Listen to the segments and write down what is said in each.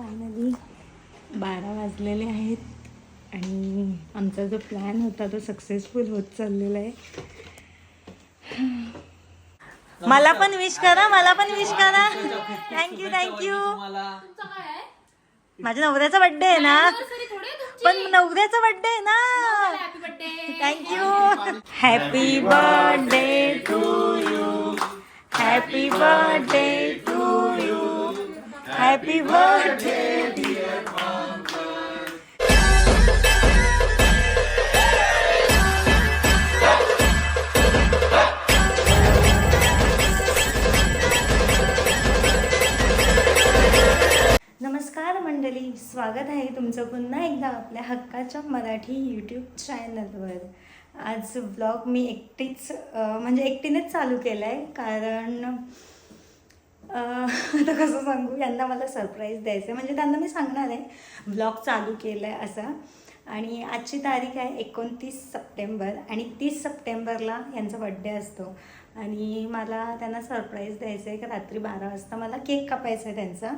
Finally बारा वाजलेले आहेत आणि आमचा जो प्लॅन होता तो सक्सेसफुल होत चाललेला आहे. मला पण विश करा मला पण विश करा. थँक्यू थँक्यू माझ्या नवऱ्याचा बर्थडे आहे ना. पण नवऱ्याचा बर्थडे आहे ना. Thank you happy birthday to you happy birthday to you happy birthday नमस्कार मंडळी स्वागत आहे तुमचं पुन्हा एकदा आपल्या हक्काच्या मराठी यूट्यूब चॅनलवर आज ब्लॉग मी एकटीच म्हणजे एकटीनेच चालू केला आहे कारण आता कसं सांगू? यांना मला सरप्राईज द्यायचं आहे म्हणजे त्यांना मी सांगणार आहे. ब्लॉग चालू केला आहे असा. आणि आजची तारीख आहे एकोणतीस सप्टेंबर. आणि तीस सप्टेंबरला यांचा बड्डे असतो. आणि मला त्यांना सरप्राईज द्यायचं आहे की रात्री बारा वाजता मला केक कापायचा आहे त्यांचा.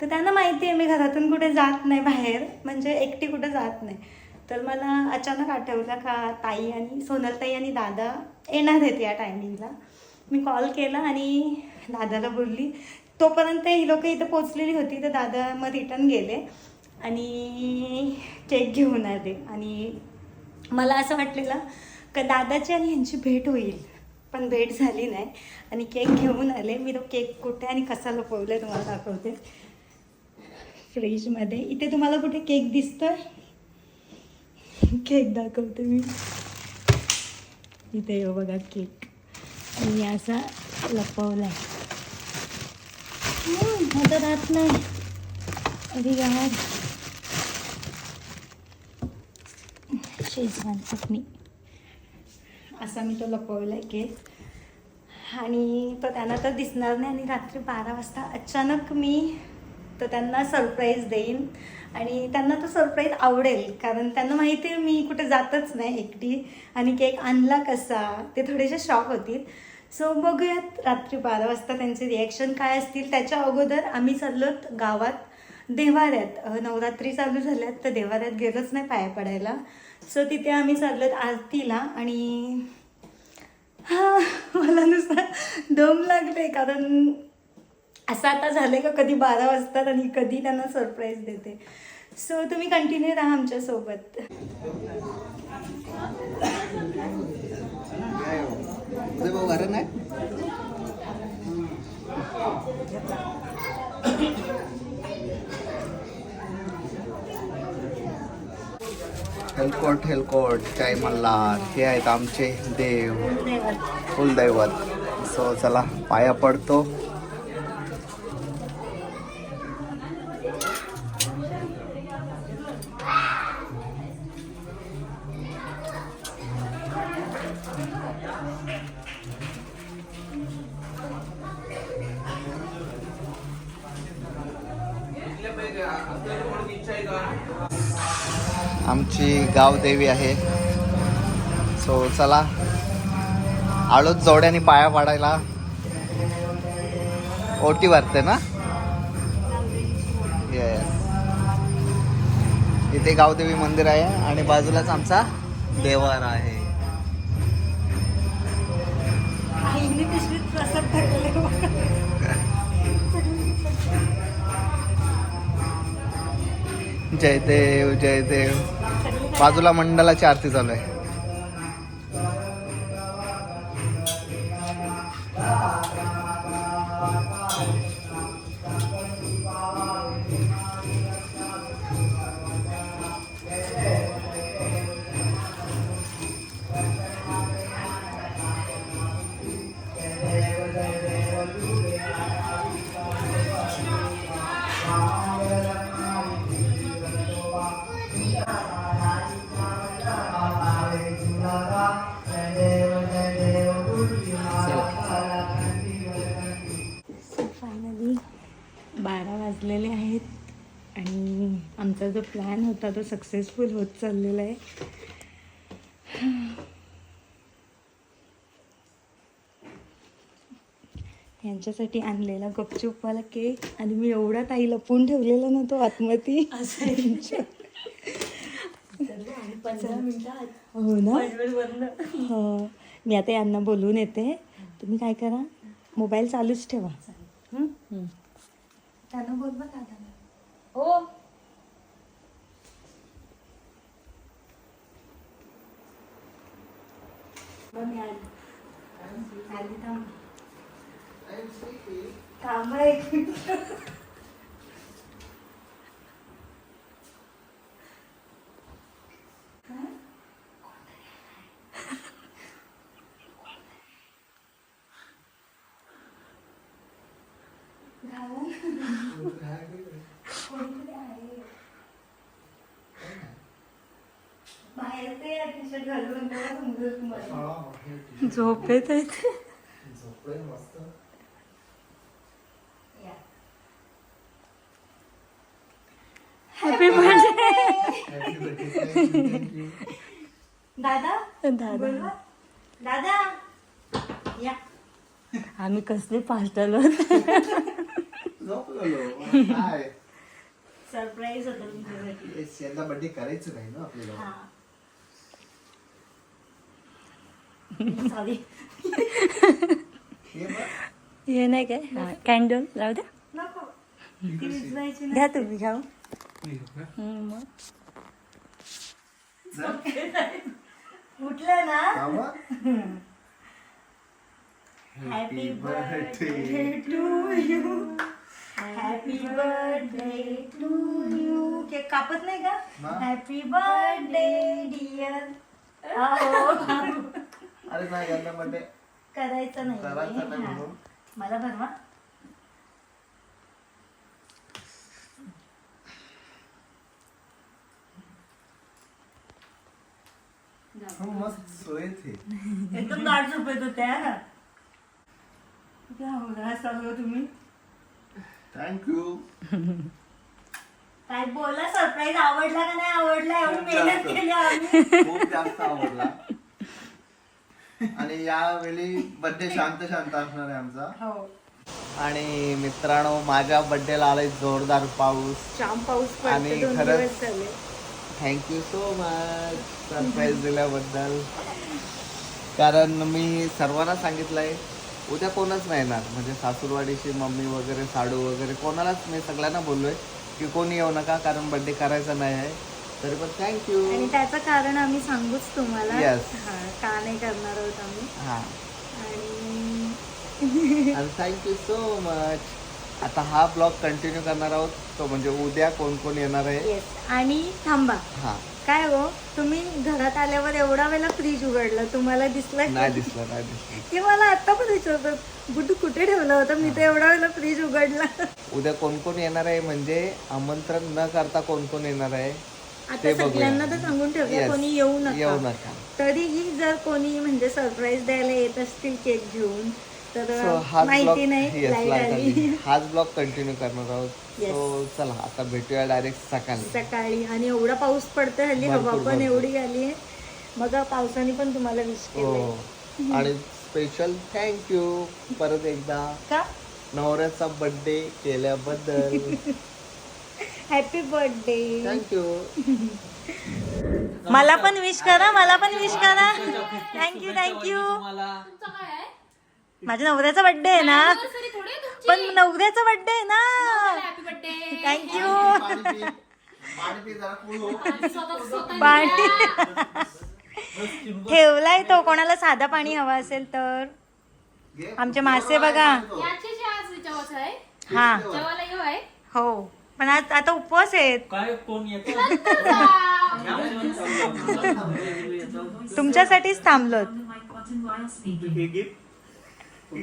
तर त्यांना माहिती आहे मी घरातून कुठे जात नाही बाहेर. म्हणजे एकटी कुठे जात नाही. तर मला अचानक आठवलं का ताई आणि सोनलताई आणि दादा येणार आहेत या टायमिंगला मी कॉल केला आणि दादाला बोलली. तोपर्यंत ही लोक इथं पोचलेली होती तर दादा मग रिटर्न गेले आणि केक घेऊन आले. आणि मला असं वाटलेलं का दादाची आणि यांची भेट होईल पण भेट झाली नाही. आणि केक घेऊन आले. मी तो केक कुठे आणि कसा लपवला तुम्हाला दाखवते. फ्रीजमध्ये इथे तुम्हाला कुठे केक दिसतोय? केक दाखवते मी. इथे येऊ बघा केक आणि असा लपवलाय आता राहत नाही. अरे यार. शेजवान चटणी. असा मी तो लपवलाय केक आणि तो त्यांना तर दिसणार नाही आणि रात्री बारा वाजता अचानक मी तो त्यांना सरप्राईज देईन. आणि त्यांना तो सरप्राईज आवडेल कारण त्यांना माहिती आहे मी कुठे जातच नाही एकटी. आणि केक आणला कसा? ते थोडेसे शॉक होतील. सो बघूयात रात्री बारा वाजता त्यांचे रिॲक्शन काय असतील? त्याच्या अगोदर आम्ही चाललोत गावात देवाऱ्यात. नवरात्री चालू झाल्यात तर देवाऱ्यात गेलोच नाही पाया पडायला. सो तिथे आम्ही चाललोत आरतीला आणि हा मला नुसतं दम लागले कारण असं आता झालंय का कधी बारा वाजतात आणि कधी त्यांना सरप्राईज देते. सो तुम्ही कंटिन्यू राहा आमच्यासोबत. उदय भाऊ घरात नाही? हेलकोट हेलकोट जय मल्हार. हे आहेत आमचे देव. कुलदैवत. सो चला पाया पडतो. आमची गावदेवी आहे. सो चला. आळूच जोड्याने पाया पाडायला. ओटी वाटते ना? येस इथे गावदेवी मंदिर आहे आणि बाजूलाच आमचा देवार आहे. जय देव जय देव. बाजूला मंडलाची आरती चालू आहे. जो प्लॅन होता तो सक्सेसफुल होत चाललेला आहे. यांच्यासाठी आणलेला गपचूपवाला केक आणि मी एवढा ताई लपवून ठेवलेला ना तो आतमध्ये. हो ना? हो. मी आता यांना बोलून येते. तुम्ही काय करा? मोबाईल चालूच ठेवा. हं? त्यांना बोलवा दादाला. हो मग मी आली. आली थांब. थांबा एक मिनिट. कोणीतरी आहे. बाहेर ते अतिशय घालून तेव्हा समजेल तुम्हाला. झोपेत आहेत या. हॅपी बर्थडे दादा दादा बोलवा दादा या आम्ही कसले फास्ट आलो काय सरप्राईज होतं तुमच्यासाठी यंदा बर्थडे करायचं नाही ना आपल्याला हा हे. हे नाही काय कॅन्डल लावू द्या घ्या तुम्ही घ्या मग उठलं ना हा. Happy birthday to you happy birthday to you cake कापत नाही का? हॅपी बर्थडे डिअर अरे नाही यंदा बर्थडे करायचं नाही. करायचं नाही हा. म्हणून. मला भरवा. हो मस्त सोयच आहे एकदम दाट झोपेत होत्या काय सगळं तुम्ही? थँक्यू काय बोला सरप्राईज आवडला का नाही आवडला? एवढी मेहनत केली आम्ही. खूप जास्त आवडला. आणि यावेळी बर्थडे शांत शांत असणार आहे आमचा. हो. आणि मित्रांनो माझ्या बर्थडेला आलाय जोरदार पाऊस. जाम पाऊस आणि दोन खरंच- दिवस झाले. थँक्यू सो मच सरप्राईज दिल्याबद्दल. कारण मी सर्वांना सांगितलंय उद्या कोणच नाही येणार. म्हणजे सासूरवाडीची मम्मी वगैरे साडू वगैरे कोणालाच मी सगळ्यांना बोललोय की कोणी येऊ नका कारण बर्थडे करायचा नाही आहे. तरी पण थँक्यू आणि त्याचं कारण आम्ही सांगूच तुम्हाला. Yes. हा, का नाही करणार आहोत आम्ही. हां. आणि आणि थँक्यू सो मच आता हा ब्लॉग कंटिन्यू करणार आहोत. तो म्हणजे उद्या कोण कोण येणार आहे. येस आणि थांबा. हां. काय हो? तुम्ही घरात आल्यावर एवढा वेळा फ्रीज उघडलं. तुम्हाला दिसलं नाही दिसलं नाही दिसलं. की मला आता पण विचारतात बुटू कुठे ठेवलं होतं? मी तर एवढा वेळा फ्रीज उघडला. उद्या कोण कोण येणार आहे? म्हणजे आमंत्रण न करता कोण कोण येणार आहे? आता बघूया. सगळ्यांना तर सांगून ठेवलं Yes. कोणी येऊ येऊ नका. नका तरीही जर कोणी म्हणजे सरप्राईज द्यायला येत असतील केक घेऊन तर हाच ब्लॉग माहिती नाही येस लाइट लाइट आली. आली. हाच ब्लॉग कंटिन्यू करणार आहोत. Yes. सो चला आता भेटूया डायरेक्ट सकाळी. सकाळी. आणि एवढा पाऊस पडतोय हल्ली हवा भरपूर, पण भरपूर. एवढी आली आहे. मग पावसाने पण तुम्हाला विश हो. आणि स्पेशल थँक्यू परत एकदा का? नवऱ्याचा बर्थडे केल्याबद्दल. हॅपी बर्थडे थँक्यू मला पण विश करा मला पण विश करा. थँक्यू थँक्यू तुमचं काय आहे माझ्या नवऱ्याचा बर्थडे आहे ना. पण नवऱ्याचा बर्थडे आहे ना. हॅपी बर्थडे थँक्यू पाणी घ्या. ठेवलाय तो. कोणाला साधा पाणी हवा असेल तर. आमचे मासे बघा. हा. हो. पण आज आता उपवास आहेत. काय कोण येतो? तुमच्यासाठीच पंकज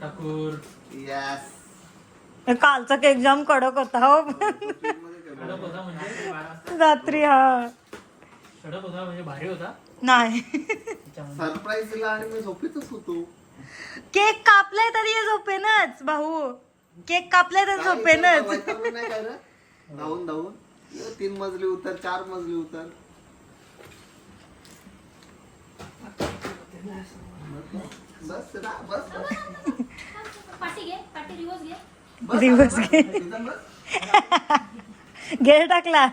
ठाकूर कालचा केक जाम कडक होता हो. कडक होता म्हणजे रात्री हा. कडक होता म्हणजे भारी होता. नाही. सरप्राईज दिला आणि मी झोपेतच होतो. केक कापलाय तरी हे झोपेनच भाऊ. केक कापलाय तर झोपेनच? धावून धावून. ये तीन मजली उतर चार मजली उतर. बस ना बस. पाटी घे पाटी रिवर्स घे. आता घे. गेर टाकला.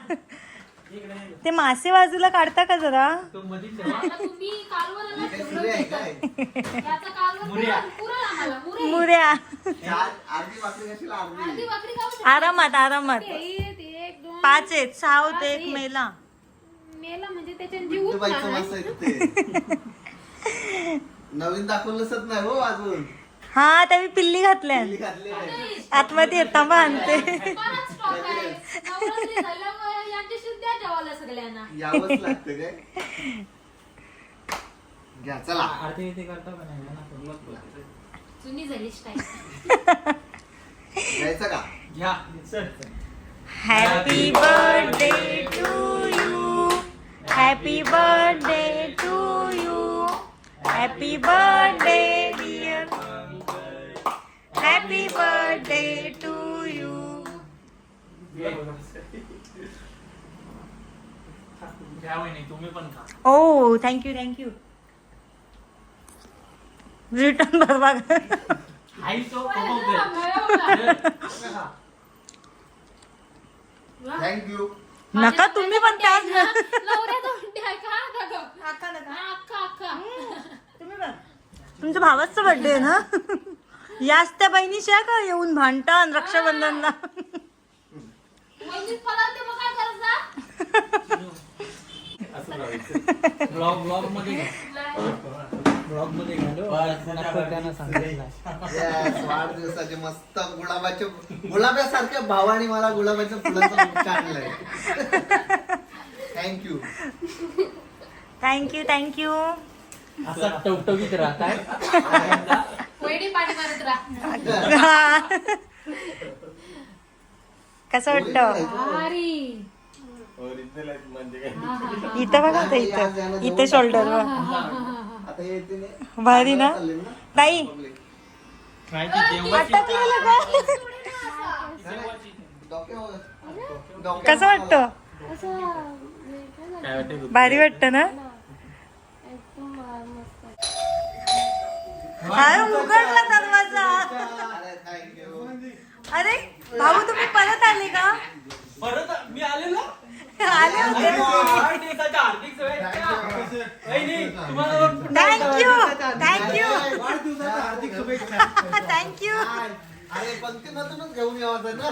ते मासे बाजूला काढता का जरा? मुऱ्या. आरामात आरामात. एक एक दोन पाच आहेत सहा होते एक मेला. मेला म्हणजे त्याच्या नवीन दाखवलंच नाही हो अजून. हा त्यावेळी पिल्ली घातल्या. पिल्ली घातली आहे. आतमध्ये येता आणते. Happy birthday to you happy birthday to you happy birthday happy birthday to you तुम्ही ओ thank you thank you return भरवा. थँक्यू नका तुम्ही पण त्याच नवऱ्याचा बड्डे आहे का? हा, का गं? हा, अख्खा अख्खा तुमच्या भावाचा बर्थडे आहे ना? याच त्या बहिणीच्या का येऊन भांडता आणि रक्षाबंधनला ब्लॉगमध्ये मध्ये वाढदिवसाचे मस्त गुलाबाचे गुलाबासारख्या भावाने मला गुलाबाच्या फुलांचा आणलाय थँक्यू थँक्यू थँक्यू असा टवटवीत राहताय. मारत राहा. कसं वाटतं? भारी. इथं बघा आता इथं. इथं शोल्डरवर आता हे येते ना. भारी ना? चालले ना? ताई माहिती जेव्हा अटकलेलं का? डोक्यावर. डोक्यावर कसं वाटतं? काय वाटतं? भारी वाटतं ना? अरे उघडला दरवाजा? अरे, भाऊ तुम्ही परत आले का? परत मी आलेलो? आले होते शुभेच्छा. वहिनी, तुम्हाला थँक्यू थँक्यू वाढदिवसाच्या हार्दिक शुभेच्छा. थँक्यू? अरे पंक्तीमधूनच घेऊन यावं ना.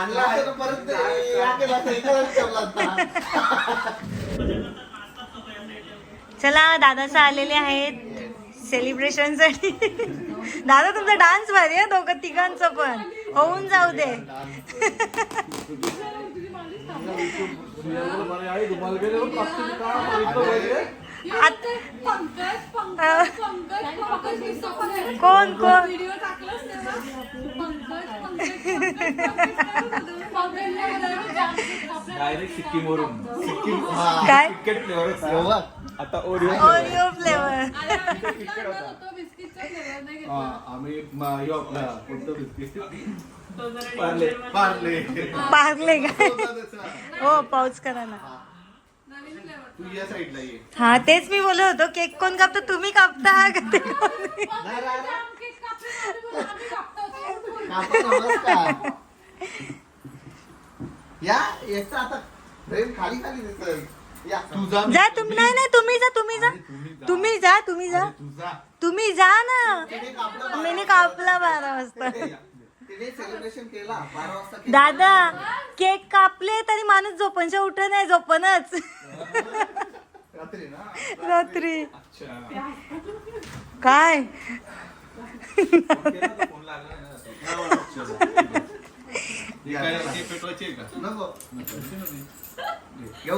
आणला परत ठेवला. चला दादाचा आलेले आहेत. सेलिब्रेशनसाठी दादा तुमचा डान्स भारी आहे दोघं तिघांचं पण होऊन जाऊ दे कोण कोण काय आता ओरिओ ओरिओ फ्लेवर आम्ही पार्ले. पार्ले. पार्ले काय हो पाऊच करा ना. तू. या साईडला ये. हा तेच मी बोलत होतो केक कोण कापतो तुम्ही कापता का? ते. या याचं आता फ्रेम खाली खाली दिसत जा तुम्ही नाही नाही तुम्ही जा तुम्ही जा. तुम्ही जा. तुम्ही जा तुम्ही जा. ना. मी कापला बारा वाजता. दादा केक कापले तरी माणूस झोपणच्या उठ नाही झोपणच. रात्री ना? रात्री. अच्छा. काय?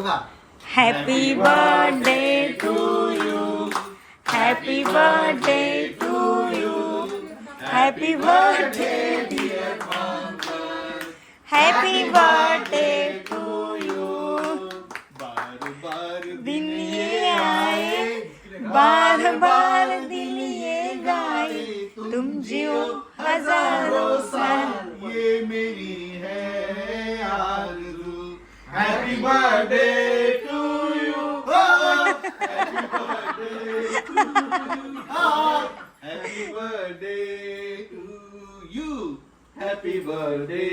का? Happy birthday to you. Happy birthday to you. Happy birthday, dear Pankaj. Happy birthday to you. बार बार दिन ये आए बार बार दिन ये गाए तुम जियो हज़ारों साल ये मेरी है आरज़ू Happy birthday. Happy birthday to you happy birthday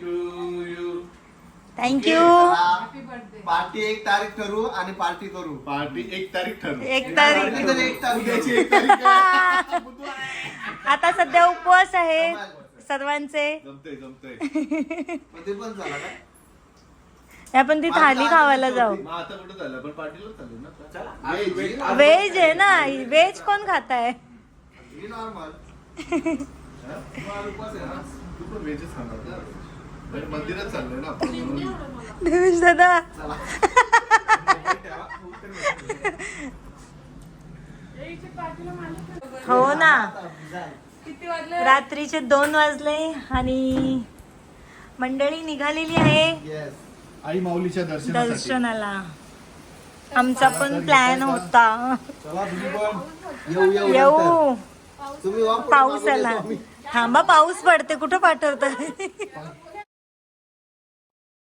to you thank you party एक तारीख ठरवू आणि पार्टी करू. पार्टी एक तारीख ठरवू. एक तारीख एक तारीख उद्याची एक तारीख आहे. आता सध्या उपवास आहे. सर्वांचे. जमतंय जमतंय. ते पण झाला का आपण ती थाली खावायला जाऊ. मग आता कुठं झालं? पण पार्टीला चालू ना. चला. Veg, veg. व्हेज आहे. ना. व्हेज कोण खाताय? ही नॉर्मल हा? तुम्हाला उपवास आहे ना? तू पण व्हेजच खाणार ना म्हणजे मंदिरात चाललंय ना आपण म्हणून. देवेश दादा. हो ना. रात्रीचे दोन वाजले आणि मंडळी निघालेली आहे. येस आई माऊलीच्या दर्शनासाठी. दर्शनाला. आमचा पण प्लॅन होता. चला तुम्ही पण. येऊ येऊ नंतर. येऊ तुम्ही पाऊस आला. थांबा पाऊस पडते. कुठं पाठवत